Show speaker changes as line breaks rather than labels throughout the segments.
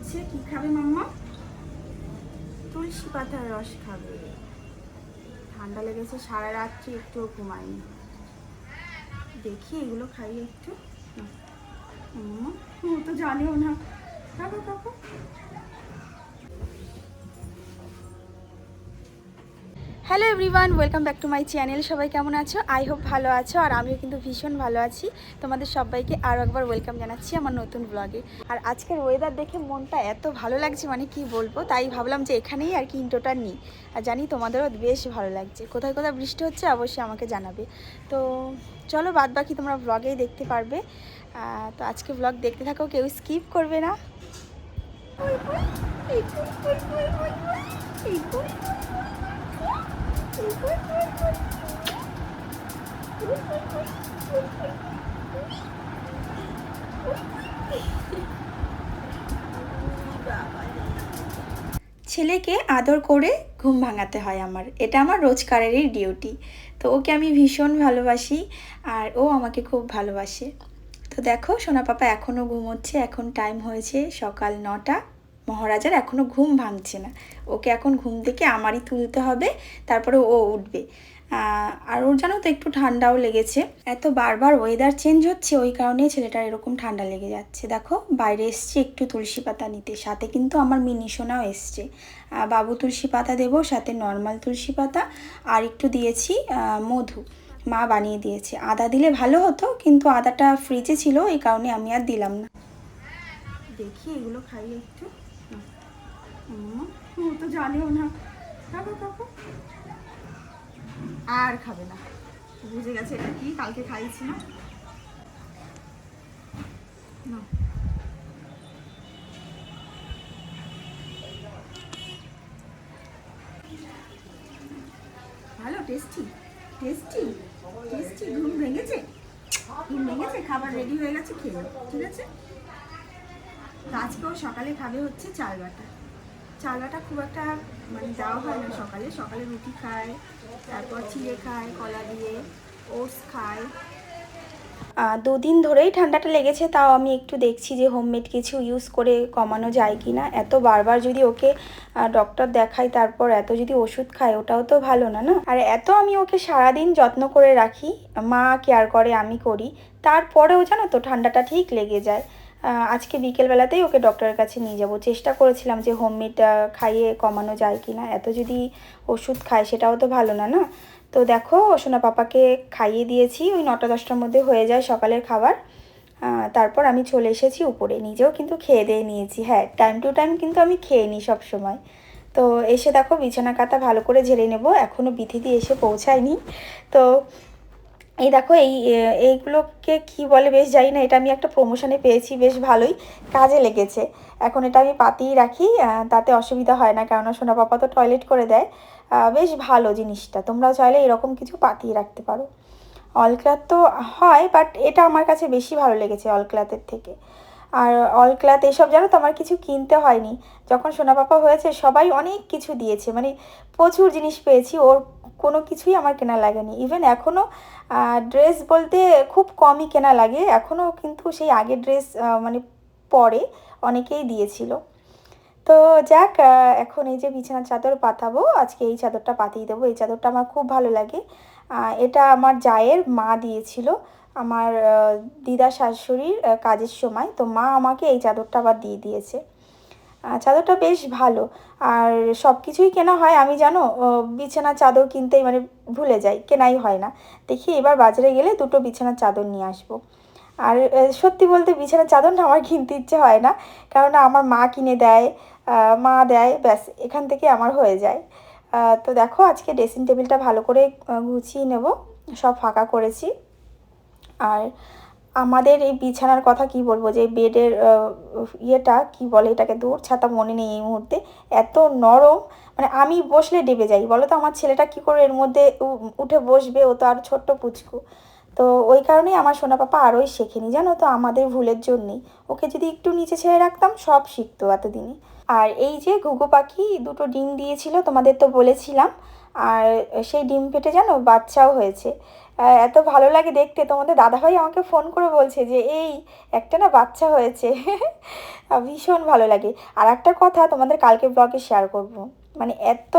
দিচ্ছে কি খাবে মাম্মা? তুলসী পাতার রস খাবে। ঠান্ডা লেগেছে সারা রাত্রি, একটুও ঘুমায়নি। দেখি, এগুলো খাই একটু। মাম্মা তো জানেও না। খাব খাব। Hello everyone welcome back to my channel সবাই কেমন আছো আই হোপ ভালো আছো আর আমিও কিন্তু ভীষণ ভালো আছি তোমাদের সবাইকে আরও একবার ওয়েলকাম জানাচ্ছি আমার নতুন ব্লগে আর আজকের ওয়েদার দেখে মনটা এত ভালো লাগছে মানে কি বলব তাই ভাবলাম যে এখানেই আর কি ইন্টোটা নিই আর জানি তোমাদেরও বেশ ভালো লাগছে কোথায় কোথায় বৃষ্টি হচ্ছে অবশ্যই আমাকে জানাবে তো চলো বাদ বাকি তোমরা ব্লগেই দেখতে পারবে তো আজকে ব্লগ দেখতে থাকো কেউ স্কিপ করবে না ছেলেকে আদর করে ঘুম ভাঙাতে হয় আমার। এটা আমার রোজকারেরই ডিউটি তো ওকে আমি ভীষণ ভালোবাসি আর ও আমাকে খুব ভালোবাসে। তো দেখো, সোনা পাপা এখনও ঘুমোচ্ছে, এখন টাইম হয়েছে সকাল নটা। মহারাজার এখনও ঘুম ভাঙছে না। ওকে এখন ঘুম থেকে আমারই তুলতে হবে, তারপরে ও উঠবে। আর ওর জানো তো একটু ঠান্ডাও লেগেছে। এত বারবার ওয়েদার চেঞ্জ হচ্ছে, ওই কারণে ছেলেটার এরকম ঠান্ডা লেগে যাচ্ছে। দেখো, বাইরে এসছে একটু তুলসী পাতা নিতে, সাথে কিন্তু আমার মিনি সোনাও এসছে। বাবু তুলসী পাতা দেবো, সাথে নর্মাল তুলসী পাতা, আর একটু দিয়েছি মধু। মা বানিয়ে দিয়েছে। আদা দিলে ভালো হতো, কিন্তু আদাটা ফ্রিজে ছিল এই কারণে আমি আর দিলাম না। দেখি, এগুলো খাই একটু। ও তো জানেও না। খাব খাব। আর খাবে না। বুঝে গেছে এটা কি, কালকে খাইছি না। ভালো টেস্টি টেস্টি টেস্টি ঘুম ভেঙেছে। ঘুম ভেঙেছে, খাবার রেডি হয়ে গেছে, খেয়ে ঠিক আছে? আজকেও সকালে খাবে হচ্ছে চাল বাটা। চাল বাটা খুব একটা মানে দেওয়া হয় না সকালে। সকালে রুটি খায়, তারপর চিড়ে খায়, কলা দিয়ে, ওটস খায়। দুদিন ধরেই ঠান্ডাটা লেগেছে, তাও আমি একটু দেখছি যে হোমমেড কিছু ইউজ করে কমানো যায় কি না এত বারবার যদি ওকে ডক্টর দেখাই, তারপর এত যদি ওষুধ খায়, ওটাও তো ভালো না না? আর এত আমি ওকে সারাদিন যত্ন করে রাখি, মা কেয়ার করে, আমি করি, তারপরেও জানো তো ঠান্ডাটা ঠিক লেগে যায়। আজকে বিকেলবেলাতেই ওকে ডক্টরের কাছে নিয়ে যাব। চেষ্টা করেছিলাম যে হোমমেড খাইয়ে কমানো যায় কি না এত যদি ওষুধ খায় সেটাও তো ভালো না না? তো দেখো সোনা পাপাকে খাইয়ে দিয়েছি। ওই নটা, দশটার মধ্যে হয়ে যায় সকালের খাবার। তারপর আমি চলে এসেছি উপরে। নিজেও কিন্তু খেয়ে দিয়ে নিয়েছি। হ্যাঁ টাইম টু টাইম কিন্তু আমি খেয়ে নিই সব সময় তো এসে দেখো বিছানা কাতা ভালো করে ঝেড়ে নেব। এখনও বিথিদি এসে পৌঁছায়নি। তো এই দেখো, এই এইগুলোকে কি বলে বেশ জানি না, এটা আমি একটা প্রমোশনে পেয়েছি, বেশ ভালোই কাজে লেগেছে। এখন এটা আমি পাতিয়ে রাখি তাতে অসুবিধা হয় না, কেননা সোনা পাপা তো টয়লেট করে দেয়। বেশ ভালো জিনিসটা তোমরাও চাইলে এরকম কিছু পাতিয়ে রাখতে পারো। অলক্লাথ তো হয় বাট এটা আমার কাছে বেশি ভালো লেগেছে অলক্লাথের থেকে। আর অলক্লাথ এসব জানো তো, আমার কিছু কিনতে হয়নি। যখন সোনা পাপা হয়েছে, সবাই অনেক কিছু দিয়েছে মানে প্রচুর জিনিস পেয়েছি, ওর কোনো কিছুই আমার কেনা লাগেনি। ইভেন এখনও ড্রেস বলতে খুব কমই কেনা লাগে। এখনও কিন্তু সেই আগের ড্রেস মানে পরে অনেকেই দিয়েছিল। তো যাক এখন এই যে বিছানার চাদর পাতাবো, আজকে এই চাদরটা পাতিয়ে দেবো। এই চাদরটা আমার খুব ভালো লাগে। এটা আমার জায়ের মা দিয়েছিল, আমার দিদা শাশুড়ির কাজের সময়। তো মা আমাকে এই চাদরটা আবার দিয়ে দিয়েছে। চাদরটা বেশ ভালো। আর সব কিছুই কেনা হয়, আমি জানো বিছানার চাদর কিনতেই মানে ভুলে যাই, কেনাই হয় না। দেখি এবার বাজারে গেলে দুটো বিছানার চাদর নিয়ে আসব। আর সত্যি বলতে বিছানার চাদর না আমার কিনতে ইচ্ছে হয় না কারণ আমার মা কিনে দেয় মা দেয়, ব্যাস, এখান থেকে আমার হয়ে যায়। তো দেখো, আজকে ড্রেসিং টেবিলটা ভালো করে গুছিয়ে নেব, সব ফাঁকা করেছি। আর আমাদের এই বিছানার কথা কি বলব? যে বেডের ইয়েটা কি বলে এটাকে? দূর ছাতা মনে নেই এই মুহূর্তে। এত নরম। মানে আমি বসলে ডেবে যাই। বলো তো আমার ছেলেটা কি করে এর মধ্যে উঠে বসবে? ও তো আর ছোট্ট পুচকু। তো ওই কারণেই আমার সোনা পাপা আরোই শেখেনি। জানো তো, আমাদের ভুলের জন্যই। ওকে যদি একটু নিচে ছেড়ে রাখতাম, সব শিখতো এতদিনে। আর এই যে ঘুঘু পাখি, দুটো ডিম দিয়েছিল, তোমাদের তো বলেছিলাম। আর সেই ডিম পেটে জানো বাচ্চাও হয়েছে। এত ভালো লাগে দেখতে। তোমাদের দাদাভাই আমাকে ফোন করে বলছে যে, এই, একটা না বাচ্চা হয়েছে। ভীষণ ভালো লাগে। আর একটা কথা তোমাদের কালকে ব্লগে শেয়ার করব। মানে এত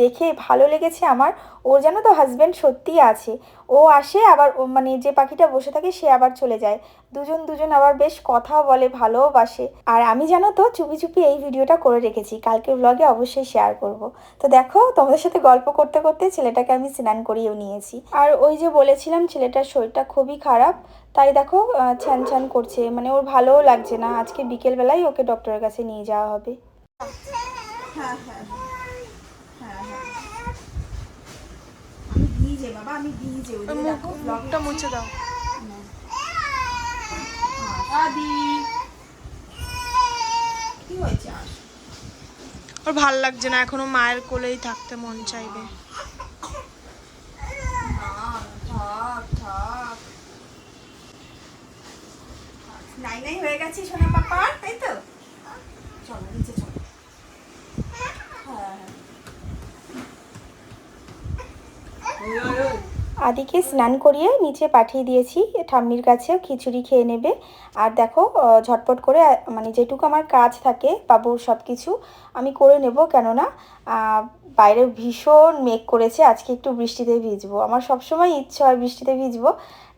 দেখে ভালো লেগেছে আমার। ওর যেন তো হাজব্যান্ড সত্যিই আছে। ও আসে আবার মানে যে পাখিটা বসে থাকে সে আবার চলে যায়। দুজন দুজন আবার বেশ কথাও বলে ভালোবাসে আর আমি জানো তো, চুপি চুপি এই ভিডিওটা করে রেখেছি। কালকে ব্লগে অবশ্যই শেয়ার করব। তো দেখো, তোমাদের সাথে গল্প করতে করতে ছেলেটাকে আমি স্নান করিয়েও নিয়েছি। আর ওই যে বলেছিলাম, ছেলেটার শরীরটা খুবই খারাপ। তাই দেখো ছ্যান ছ্যান করছে। মানে ওর ভালোও লাগছে না। আজকে বিকেলবেলায় ওকে ডক্টরের কাছে নিয়ে যাওয়া হবে।
হ্যাঁ হ্যাঁ হ্যাঁ আমি ভিজে বাবা আমি ভিজে ওই দেখো ব্লগ
মুছে দাও।
আদি। কি হয়েছে
ওর ভালো লাগছে না এখনও মায়ের কোলেই থাকতে মন চাইবে।
নাই নাই হয়ে গেছে সোনা পাপা তাই তো চলো নিচে চলো হ্যাঁ হ্যাঁ
আদিকে স্নান করিয়ে নিচে পাঠিয়ে দিয়েছি। ঠাম্মির কাছেও খিচুড়ি খেয়ে নেবে। আর দেখো ঝটপট করে মানে যেটুকু আমার কাজ থাকে, বাবুর সব কিছু আমি করে নেব। কেননা বাইরে ভীষণ মেঘ করেছে। আজকে একটু বৃষ্টিতে ভিজবো। আমার সবসময় ইচ্ছে হয় বৃষ্টিতে ভিজবো।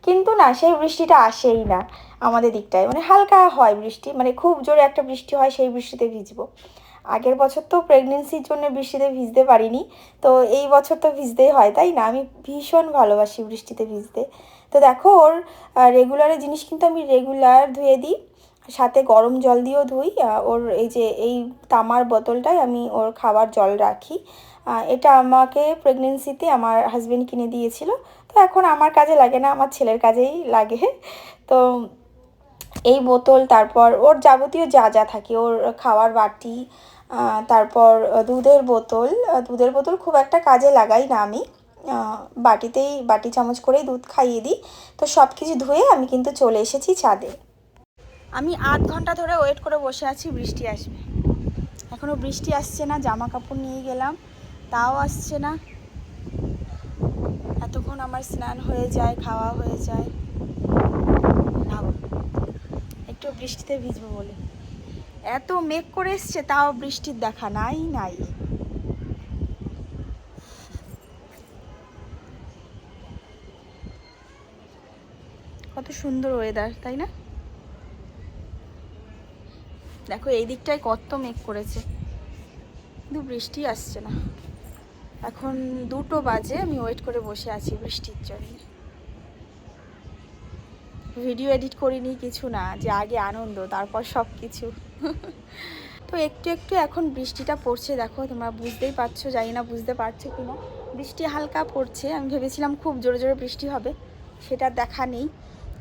কিন্তু না, সেই বৃষ্টিটা আসেই না আমাদের দিকটায়। মানে হালকা হয় বৃষ্টি মানে খুব জোরে একটা বৃষ্টি হয়, সেই বৃষ্টিতে ভিজবো। আগের বছর তো প্রেগনেন্সির জন্য বৃষ্টিতে ভিজতে পারিনি। তো এই বছর তো ভিজতেই হয়, তাই না? আমি ভীষণ ভালোবাসি বৃষ্টিতে ভিজতে। তো দেখো ওর রেগুলারের জিনিস কিন্তু আমি রেগুলার ধুয়ে দিই, সাথে গরম জল দিয়েও ধুই। ওর এই যে এই তামার বোতলটায় আমি ওর খাবার জল রাখি। এটা আমাকে প্রেগনেন্সিতে আমার হাজব্যান্ড কিনে দিয়েছিল। তো এখন আমার কাজে লাগে না, আমার ছেলের কাজেই লাগে। তো এই বোতল, তারপর ওর যাবতীয় যা যা থাকে, ওর খাওয়ার বাটি তারপর দুধের বোতল। দুধের বোতল খুব একটা কাজে লাগাই না আমি। বাটিতেই, বাটি চামচ করেই দুধ খাইয়ে দিই। তো সব কিছু ধুয়ে আমি কিন্তু চলে এসেছি ছাদে। আমি আধ ঘণ্টা ধরে ওয়েট করে বসে আছি, বৃষ্টি আসবে। এখনও বৃষ্টি আসছে না জামা কাপড় নিয়ে গেলাম, তাও আসছে না। এতক্ষণ আমার স্নান হয়ে যায়, খাওয়া হয়ে যায়। একটু বৃষ্টিতে ভিজবো বলে। এত মেঘ করে এসছে, তাও বৃষ্টির দেখা নাই নাই। কত সুন্দর ওয়েদার তাই না? দেখো, এই দিকটায় কত মেঘ করেছে। কিন্তু বৃষ্টি আসছে না। এখন দুটো বাজে, আমি ওয়েট করে বসে আছি বৃষ্টির জন্য। ভিডিও এডিট করিনি, কিছু না, যে আগে আনন্দ, তারপর সব কিছু তো একটু একটু এখন বৃষ্টিটা পড়ছে, দেখো তোমরা বুঝতেই পারছ, জানি না বুঝতে পারছ কি না বৃষ্টি হালকা পড়ছে, আমি ভেবেছিলাম খুব জোরে জোরে বৃষ্টি হবে, সেটা দেখা নেই।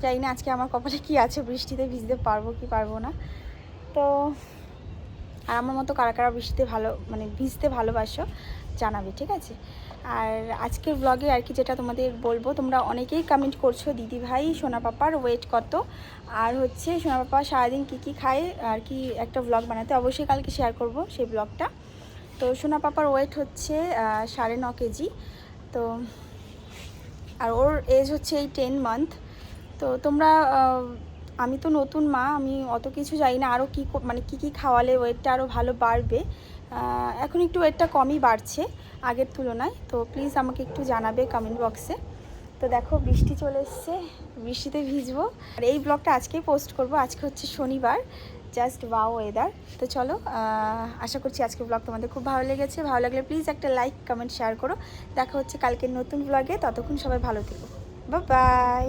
জানি না আজকে আমার কপালে কি আছে, বৃষ্টিতে ভিজতে পারব কি পারব না। তো আর আমার মতো কারা কারা বৃষ্টিতে ভালো মানে ভিজতে ভালোবাসো, জানাবে, ঠিক আছে? আর আজকের ব্লগে আর কি যেটা তোমাদের বলব, তোমরা অনেকেই কমেন্ট করছ, দিদি ভাই, সোনা পাপার ওয়েট কত? আর হচ্ছে সোনা পাপা সারাদিন কী কী খায়, আর কি একটা ব্লগ বানাতে, অবশ্যই কালকে শেয়ার করব সেই ব্লগটা তো সোনা পাপার ওয়েট হচ্ছে সাড়ে ন কেজি। তো, আর ওর এজ হচ্ছে এই টেন মান্থ তো তোমরা আমি তো নতুন মা, আমি অত কিছু জানি না আরও কী মানে কী কী খাওয়ালে ওয়েটটা আরও ভালো বাড়বে। এখন একটু ওয়েটটা কমই বাড়ছে আগের তুলনায়। তো প্লিজ আমাকে একটু জানাবে কমেন্ট বক্সে তো দেখো, বৃষ্টি চলে এসছে, বৃষ্টিতে ভিজবো। আর এই ব্লগটা আজকেই পোস্ট করব, আজকে হচ্ছে শনিবার জাস্ট ওয়াও ওয়েদার তো চলো আশা করছি আজকের ব্লগ তোমাদের খুব ভালো লেগেছে। ভালো লাগলে প্লিজ একটা লাইক কমেন্ট শেয়ার করো। দেখা হচ্ছে কালকের নতুন ব্লগে ততক্ষণ সবাই ভালো থেকো। বাই